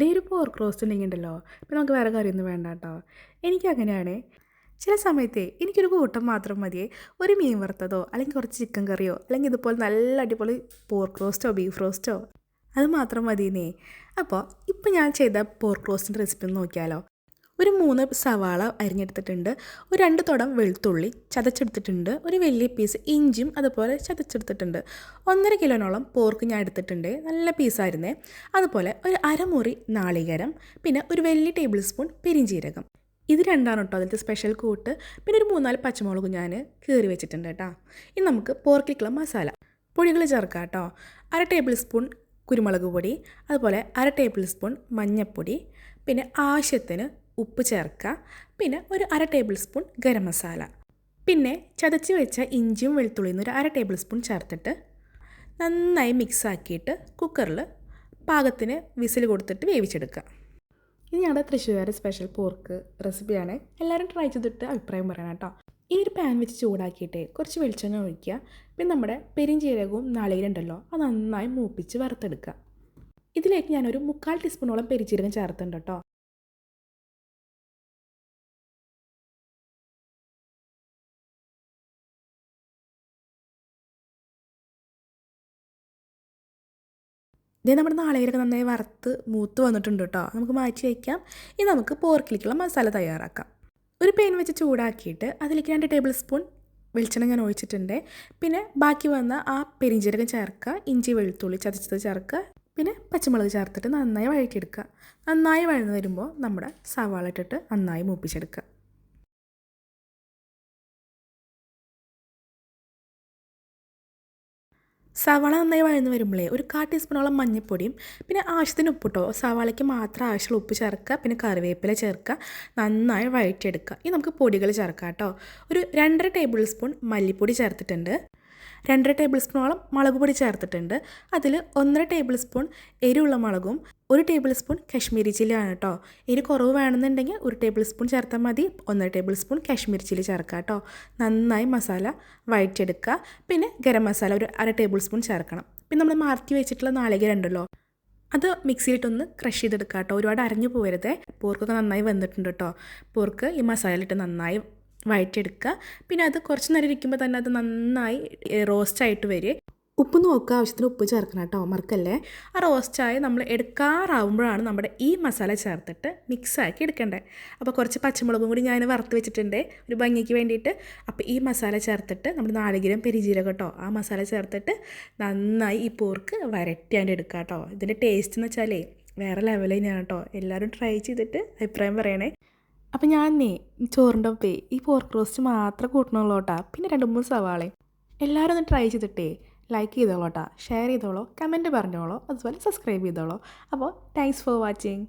ദേ ഒരു പോർക്ക് ഉണ്ടല്ലോ. ഇപ്പം നമുക്ക് വേറെ കറിയൊന്നും വേണ്ട കേട്ടോ എനിക്കങ്ങനെയാണ്. ചില സമയത്തെ എനിക്കൊരു കൂട്ടം മാത്രം മതിയെ. ഒരു മീൻ വറുത്തതോ അല്ലെങ്കിൽ കുറച്ച് ചിക്കൻ കറിയോ അല്ലെങ്കിൽ ഇതുപോലെ നല്ല അടിപൊളി പോർക്ക് റോസ്റ്റോ ബീഫ് റോസ്റ്റോ അത് മാത്രം മതിയെന്നേ. അപ്പോൾ ഇപ്പം ഞാൻ ചെയ്ത പോർക്ക് റോസ്റ്റിന്റെ റെസിപ്പി ഒന്ന് നോക്കിയാലോ. ഒരു മൂന്ന് സവാള അരിഞ്ഞെടുത്തിട്ടുണ്ട്. ഒരു രണ്ട് തുടം വെളുത്തുള്ളി ചതച്ചെടുത്തിട്ടുണ്ട്. ഒരു വലിയ പീസ് ഇഞ്ചും അതുപോലെ ചതച്ചെടുത്തിട്ടുണ്ട്. ഒന്നര കിലോനോളം പോർക്ക് ഞാൻ എടുത്തിട്ടുണ്ട്. നല്ല പീസായിരുന്നേ അതുപോലെ ഒരു അരമുറി നാളികരം പിന്നെ ഒരു വലിയ ടേബിൾ സ്പൂൺ പെരിഞ്ചീരകം ഇത് രണ്ടാണ് കേട്ടോ അതിന്റെ സ്പെഷ്യൽ കൂട്ട്. പിന്നെ ഒരു മൂന്നാൽ പച്ചമുളക് ഞാൻ കീറി വെച്ചിട്ടുണ്ട് കേട്ടോ ഇനി നമുക്ക് പോർക്കിക്കുള്ള മസാല. പൊടികൾ ചേർക്കാം കേട്ടോ അര ടേബിൾ സ്പൂൺ കുരുമുളക് പൊടി അതുപോലെ അര ടേബിൾ സ്പൂൺ മഞ്ഞൾപ്പൊടി പിന്നെ ആവശ്യത്തിന് ഉപ്പ് ചേർക്കുക പിന്നെ ഒരു അര ടേബിൾ സ്പൂൺ ഗരം മസാല. പിന്നെ ചതച്ച് വെച്ച ഇഞ്ചിയും വെളുത്തുള്ളിയും ഒരു അര ടേബിൾ സ്പൂൺ ചേർത്തിട്ട് നന്നായി മിക്സ് ആക്കിയിട്ട് കുക്കറിൽ പാകത്തിന് വിസിൽ കൊടുത്തിട്ട് വേവിച്ചെടുക്കുക ഇത് ഞങ്ങളുടെ തൃശ്ശൂർ സ്പെഷ്യൽ പോർക്ക് റെസിപ്പിയാണ് എല്ലാവരും ട്രൈ ചെയ്തിട്ട് അഭിപ്രായം പറയണം കേട്ടോ. ഈ ഒരു പാൻ വെച്ച് ചൂടാക്കിയിട്ട് കുറച്ച് വെളിച്ചെണ്ണ ഒഴിക്കുക പിന്നെ നമ്മുടെ പെരിഞ്ചീരകവും നാളികേരുണ്ടല്ലോ അത് നന്നായി മൂപ്പിച്ച് വറുത്തെടുക്കുക ഇതിലേക്ക് ഞാനൊരു മുക്കാൽ ടീസ്പൂണോളം പെരിഞ്ചീരകം ചേർത്തുണ്ട് കേട്ടോ. ഇതേ നമ്മുടെ നാളികരൊക്കെ നന്നായി വറുത്ത് മൂത്ത് വന്നിട്ടുണ്ട് കേട്ടോ നമുക്ക് മാറ്റി വയ്ക്കാം ഇനി നമുക്ക് പോർക്കിലേക്കുള്ള മസാല തയ്യാറാക്കാം. ഒരു പെയിൻ വെച്ച് ചൂടാക്കിയിട്ട് അതിലേക്ക് രണ്ട് ടേബിൾ സ്പൂൺ വെളിച്ചെണ്ണ ഞാൻ ഒഴിച്ചിട്ടുണ്ട്. പിന്നെ ബാക്കി വന്ന ആ പെരിഞ്ചീരകം ചേർക്കുക ഇഞ്ചി വെളുത്തുള്ളി ചതച്ചത് ചേർക്കുക പിന്നെ പച്ചമുളക് ചേർത്തിട്ട് നന്നായി വഴറ്റിയെടുക്കുക. നന്നായി വഴന്ന് വരുമ്പോൾ നമ്മുടെ സവാള ഇട്ടിട്ട് നന്നായി മൂപ്പിച്ചെടുക്കുക. സവാള നന്നായി വഴന്ന് വരുമ്പോഴേ ഒരു കാ ടീസ്പൂണോളം മഞ്ഞൾപ്പൊടിയും പിന്നെ ആവശ്യത്തിന് ഉപ്പിട്ടോ സവാളയ്ക്ക് മാത്രം ആവശ്യമുള്ള ഉപ്പ് ചേർക്കുക പിന്നെ കറിവേപ്പില ചേർക്കുക നന്നായി വഴറ്റിയെടുക്കുക. ഇനി നമുക്ക് പൊടികൾ ചേർക്കാം കേട്ടോ. ഒരു രണ്ടര ടേബിൾ സ്പൂൺ മല്ലിപ്പൊടി ചേർത്തിട്ടുണ്ട്. രണ്ടര ടേബിൾ സ്പൂണോളം മുളക് പൊടി ചേർത്തിട്ടുണ്ട്. അതിൽ ഒന്നര ടേബിൾ സ്പൂൺ എരിവുള്ള മുളകും ഒരു ടേബിൾ സ്പൂൺ കാശ്മീരി ചില്ലിയാണ് കേട്ടോ. എരി കുറവ് വേണമെന്നുണ്ടെങ്കിൽ ഒരു ടേബിൾ സ്പൂൺ ചേർത്താൽ മതി. ഒന്നര ടേബിൾ സ്പൂൺ കാശ്മീരി ചില്ലി ചേർക്കുക കേട്ടോ. നന്നായി മസാല വഴറ്റിയെടുക്കുക. പിന്നെ ഗരം മസാല ഒരു അര ടേബിൾ സ്പൂൺ ചേർക്കണം. പിന്നെ നമ്മൾ മാർത്തി വെച്ചിട്ടുള്ള നാളികേരം ഉണ്ടല്ലോ അത് മിക്സിയിലിട്ടൊന്ന് ക്രഷ് ചെയ്തെടുക്കുക കേട്ടോ. ഒരുപാട് അരഞ്ഞു പോകരുതേ. പോർക്കൊക്കെ നന്നായി വന്നിട്ടുണ്ട് കേട്ടോ. പോർക്ക് ഈ മസാലയിലിട്ട് നന്നായി വഴറ്റിയെടുക്കുക. പിന്നെ അത് കുറച്ച് നേരം ഇരിക്കുമ്പോൾ തന്നെ അത് നന്നായി റോസ്റ്റ് ആയിട്ട് വരും ഉപ്പ് നോക്കുക. ആവശ്യത്തിന് ഉപ്പ് ചേർക്കണം കേട്ടോ. മറക്കല്ലേ? ആ റോസ്റ്റായി നമ്മൾ എടുക്കാറാവുമ്പോഴാണ് നമ്മുടെ ഈ മസാല ചേർത്തിട്ട് മിക്സാക്കി എടുക്കേണ്ടത്. അപ്പോൾ കുറച്ച് പച്ചമുളകും കൂടി ഞാൻ വറുത്ത് വെച്ചിട്ടുണ്ട്. ഒരു ഭംഗിക്ക് വേണ്ടിയിട്ട്. അപ്പോൾ ഈ മസാല ചേർത്തിട്ട് നമ്മുടെ ഗ്രാം പെരിജീരകം കേട്ടോ ആ മസാല ചേർത്തിട്ട് നന്നായി ഈ പോർക്ക് വരട്ടിയാണ്ട് എടുക്കുക കേട്ടോ ഇതിന്റെ ടേസ്റ്റ് എന്ന് വെച്ചാലേ വേറെ ലെവൽ തന്നെയാണ് കേട്ടോ എല്ലാവരും ട്രൈ ചെയ്തിട്ട് അഭിപ്രായം പറയണേ. അപ്പം ഞാനേ ചോറിന്റെ ഒപ്പേ ഈ പോർക്ക് റോസ്റ്റ് മാത്രം കൂട്ടണുള്ളൂ കേട്ടാ പിന്നെ രണ്ട് മൂന്ന് സവാളയും എല്ലാവരും ഒന്ന് ട്രൈ ചെയ്തിട്ടേ ലൈക്ക് ചെയ്തോളൂ കേട്ടോ ഷെയർ ചെയ്തോളോ കമന്റ് പറഞ്ഞോളോ അതുപോലെ സബ്സ്ക്രൈബ് ചെയ്തോളോ. അപ്പോൾ താങ്ക്സ് ഫോർ വാച്ചിങ്